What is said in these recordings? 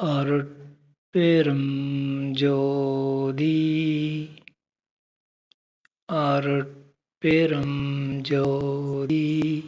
அருட்பெரும் ஜோதி. அருட்பெரும் ஜோதி.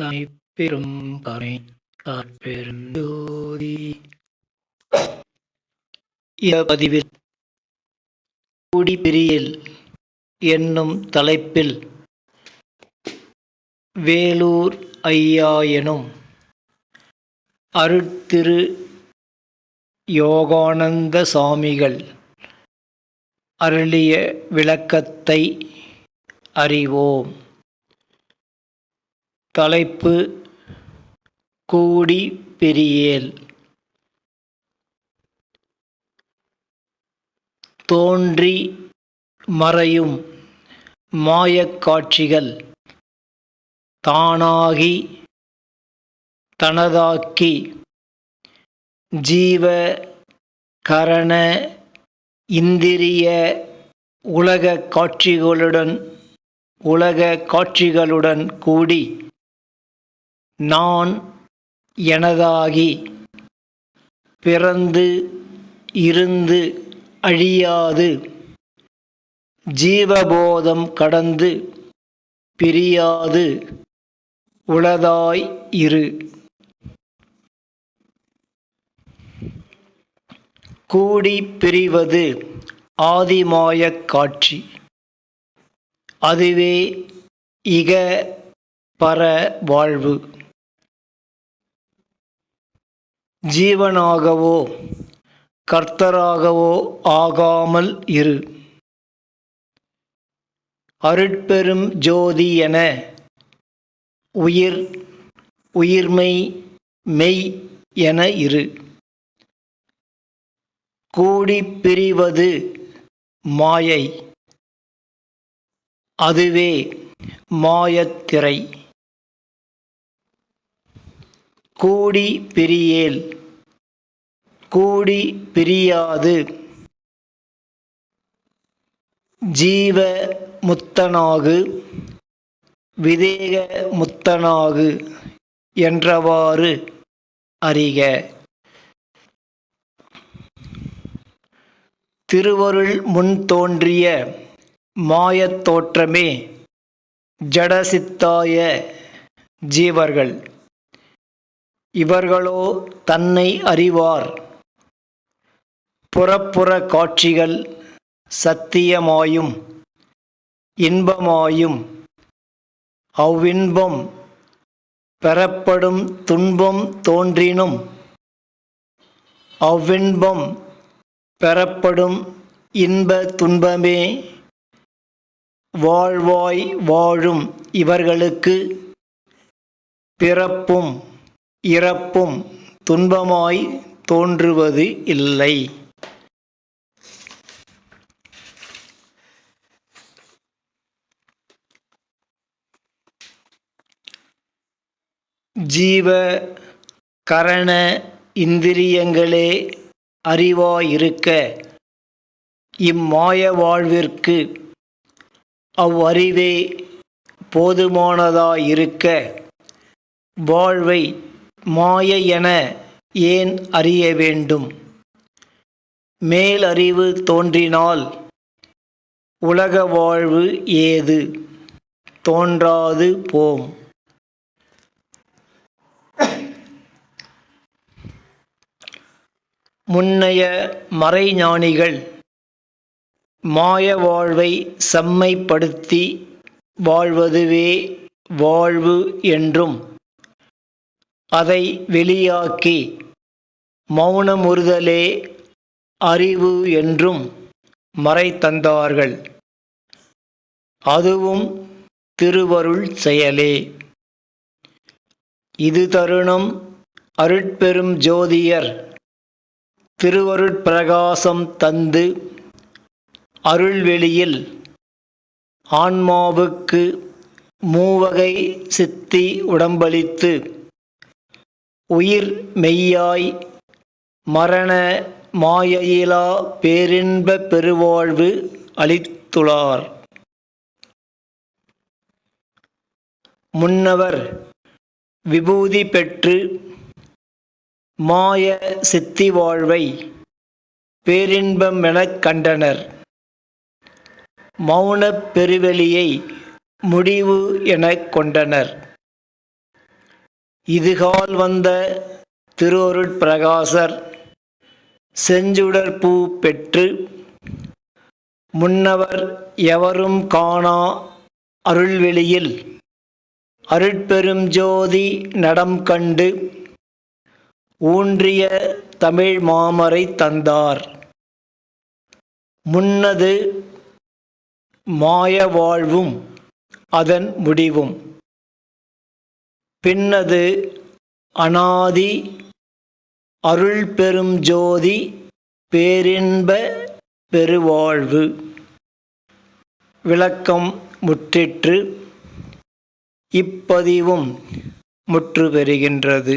தனிப்பெரும் கரை அருட்பெரும் ஜோதி. பதிவில் குடிபிரியல் என்னும் தலைப்பில் வேலூர் ஐயா எனும் அருட்திரு யோகானந்த சாமிகள் அருளிய விளக்கத்தை அறிவோம். தலைப்பு கூடி பிரியேல். தோன்றி மறையும் மாயக்காட்சிகள் தானாகி தனதாக்கி ஜீவ கரண இந்திரிய உலக காட்சிகளுடன் உலக காட்சிகளுடன் கூடி நான் எனதாகி பிறந்து இருந்து அழியாது. ஜீவபோதம் கடந்து பிரியாது. உளதாய் இரு. கூடி பிரிவது ஆதிமாயக் காட்சி. அதுவே இக பர வாழ்வு. ஜீவனாகவோ கர்த்தராகவோ ஆகாமல் இரு. அருட்பெரும் ஜோதி என உயிர் உயிர்மை மெய் என இரு. கூடி பிரிவது மாயை. அதுவே மாயத்திரை. கூடி பிரியேல் கூடி பிரியாது ஜீவ முத்தனாகு விதேக முத்தனாகு என்றவாறு அறிக. திருவருள் முன் தோன்றிய மாயத் தோற்றமே ஜடசித்தாய ஜீவர்கள். இவர்களோ தன்னை அறிவார். புறப்புற காட்சிகள் சத்தியமாயும் இன்பமாயும் அவ்வின்பம் பெறப்படும் துன்பம் தோன்றினும் அவ்வின்பம் பெறப்படும் இன்ப துன்பமே வாழ்வாய் வாழும் இவர்களுக்கு பிறப்பும் இறப்பும் துன்பமாய் தோன்றுவது இல்லை. ஜீவ கரண இந்திரியங்களே அறிவாயிருக்க. இம்மாய வாழ்விற்கு அவ்வறிவே போதுமானதாயிருக்க. வாழ்வை மாய என ஏன் அறிய வேண்டும்? மேலறிவு தோன்றினால் உலக வாழ்வு ஏது? தோன்றாது போம். முன்னைய மறைஞானிகள் மாய வாழ்வை செம்மைப்படுத்தி வாழ்வதுவே வாழ்வு என்றும் அதை வெளியாக்கி மௌனமுறுதலே அறிவு என்றும் மறைத்தந்தார்கள் அதுவும் திருவருள் செயலே. இது தருணம் அருட்பெரும் ஜோதியர் திருவருட்பிரகாசம் தந்து அருள்வெளியில் ஆன்மாவுக்கு மூவகை சித்தி உடம்பளித்து உயிர் மெய்யாய் மரண மாயையிலா பேரின்ப பெருவாழ்வு அளித்துளார். முன்னவர் விபூதி பெற்று மாய சித்தி வாழ்வை பேரின்பமெனக் கண்டனர். மௌனப் பெருவெளியை முடிவு எனக் கொண்டனர். இதுகால் வந்த திருவருட்பிரகாசர் செஞ்சுடர் பூ பெற்று முன்னவர் எவரும் காணா அருள்வெளியில் அருட்பெரும் ஜோதி நடம் கண்டு ஊன்றிய தமிழ் மாமரை தந்தார். முன்னது மாய வாழ்வும் அதன் முடிவும். பின்னது அனாதி அருள் பெரும் ஜோதி பேரின்ப பெருவாழ்வு. விளக்கம் முற்றிற்று இப்பதிவும் முற்று பெறுகின்றது